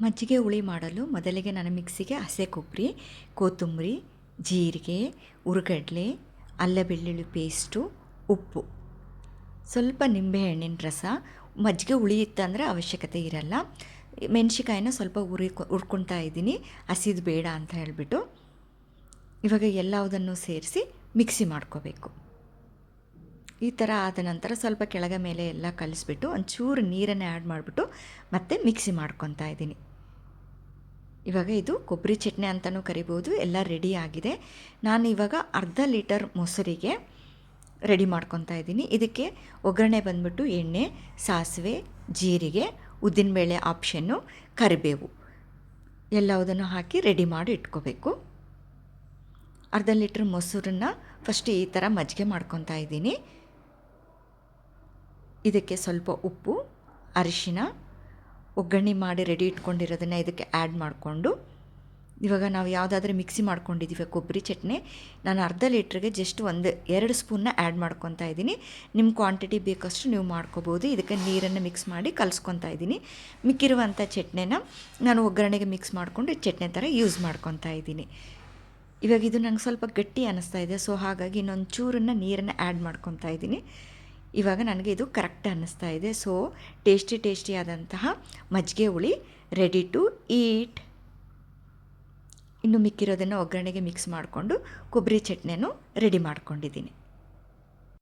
ಮಜ್ಜಿಗೆ ಹುಳಿ ಮಾಡಲು ಮೊದಲಿಗೆ ನಾನು ಮಿಕ್ಸಿಗೆ ಹಸೆ ಕೊಬ್ಬರಿ, ಕೊತ್ತಂಬರಿ, ಜೀರಿಗೆ ಹುರ್ಗಡ್ಲೆ ಅಲ್ಲ ಬೆಳ್ಳುಳ್ಳಿ ಪೇಸ್ಟು, ಉಪ್ಪು. ಸ್ವಲ್ಪ ನಿಂಬೆಹಣ್ಣಿನ ರಸ. ಮಜ್ಜಿಗೆ ಹುಳಿ ಇತ್ತಂದರೆ ಅವಶ್ಯಕತೆ ಇರಲ್ಲ. ಮೆಣಸಿಕಾಯಿನ ಸ್ವಲ್ಪ ಉರಿ ಉರ್ಕೊಳ್ತಾ ಇದ್ದೀನಿ. ಹಸಿದು ಬೇಡ ಅಂತ ಹೇಳಿಬಿಟ್ಟು ಇವಾಗ ಎಲ್ಲವುದನ್ನು ಸೇರಿಸಿ ಮಿಕ್ಸಿ ಮಾಡ್ಕೋಬೇಕು. ಈ ಥರ ಆದ ನಂತರ ಸ್ವಲ್ಪ ಕೆಳಗೆ ಮೇಲೆ ಎಲ್ಲ ಕಲಿಸ್ಬಿಟ್ಟು ಒಂಚೂರು ನೀರನ್ನು ಆ್ಯಡ್ ಮಾಡಿಬಿಟ್ಟು ಮತ್ತೆ ಮಿಕ್ಸಿ ಮಾಡ್ಕೊತಾ ಇದ್ದೀನಿ. ಇವಾಗ ಇದು ಕೊಬ್ಬರಿ ಚಟ್ನಿ ಅಂತಲೂ ಕರಿಬೋದು, ಎಲ್ಲ ರೆಡಿ ಆಗಿದೆ. ನಾನು ಇವಾಗ ಅರ್ಧ ಲೀಟರ್ ಮೊಸರಿಗೆ ರೆಡಿ ಮಾಡ್ಕೊತಾ ಇದ್ದೀನಿ. ಇದಕ್ಕೆ ಒಗ್ಗರಣೆ ಬಂದ್ಬಿಟ್ಟು ಎಣ್ಣೆ, ಸಾಸಿವೆ, ಜೀರಿಗೆ ಉದ್ದಿನಬೇಳೆ ಆಪ್ಷನ್ನು ಕರಿಬೇವು. ಎಲ್ಲವುದನ್ನು ಹಾಕಿ ರೆಡಿ ಮಾಡಿ ಇಟ್ಕೋಬೇಕು. ಅರ್ಧ ಲೀಟ್ರ್ ಮೊಸರನ್ನು ಫಸ್ಟ್ ಈ ಥರ ಮಜ್ಜಿಗೆ ಮಾಡ್ಕೊತಾ ಇದ್ದೀನಿ. ಇದಕ್ಕೆ ಸ್ವಲ್ಪ ಉಪ್ಪು, ಅರಿಶಿನ, ಒಗ್ಗರಣೆ ಮಾಡಿ ರೆಡಿ ಇಟ್ಕೊಂಡಿರೋದನ್ನು ಇದಕ್ಕೆ ಆ್ಯಡ್ ಮಾಡಿಕೊಂಡು, ಇವಾಗ ನಾವು ಯಾವುದಾದ್ರೂ ಮಿಕ್ಸಿ ಮಾಡ್ಕೊಂಡಿದ್ದೀವಿ ಕೊಬ್ಬರಿ ಚಟ್ನಿ, ನಾನು ಅರ್ಧ ಲೀಟ್ರಿಗೆ ಜಸ್ಟ್ ಒಂದು, ಎರಡು ಸ್ಪೂನ್ನ ಆ್ಯಡ್ ಮಾಡ್ಕೊತಾ ಇದ್ದೀನಿ. ನಿಮ್ಮ ಕ್ವಾಂಟಿಟಿ ಬೇಕಷ್ಟು ನೀವು ಮಾಡ್ಕೋಬೋದು. ಇದಕ್ಕೆ ನೀರನ್ನು ಮಿಕ್ಸ್ ಮಾಡಿ ಕಲಿಸ್ಕೊತಾ ಇದ್ದೀನಿ. ಮಿಕ್ಕಿರುವಂಥ ಚಟ್ನಿನ ನಾನು ಒಗ್ಗರಣೆಗೆ ಮಿಕ್ಸ್ ಮಾಡಿಕೊಂಡು ಚಟ್ನಿ ಥರ ಯೂಸ್ ಮಾಡ್ಕೊತಾ ಇದ್ದೀನಿ. ಇವಾಗ ಇದು ನಂಗೆ ಸ್ವಲ್ಪ ಗಟ್ಟಿ ಅನ್ನಿಸ್ತಾ ಇದೆ ಸೊ ಹಾಗಾಗಿ ಇನ್ನೊಂದು ಚೂರನ್ನು ನೀರನ್ನು ಆ್ಯಡ್ ಮಾಡ್ಕೊತಾ ಇದ್ದೀನಿ. ಇವಾಗ ನನಗೆ ಇದು ಕರೆಕ್ಟ್ ಅನ್ನಿಸ್ತಾ ಇದೆ. ಸೊ ಟೇಸ್ಟಿ ಟೇಸ್ಟಿಯಾದಂತಹ ಮಜ್ಜಿಗೆ ಹುಳಿ ರೆಡಿ ಟು ಈಟ್ ಇನ್ನು ಮಿಕ್ಕಿರೋದನ್ನು ಒಗ್ಗರಣೆಗೆ ಮಿಕ್ಸ್ ಮಾಡಿಕೊಂಡು, ಕೊಬ್ಬರಿ ಚಟ್ನಿಯನ್ನು ರೆಡಿ ಮಾಡ್ಕೊಂಡಿದ್ದೀನಿ.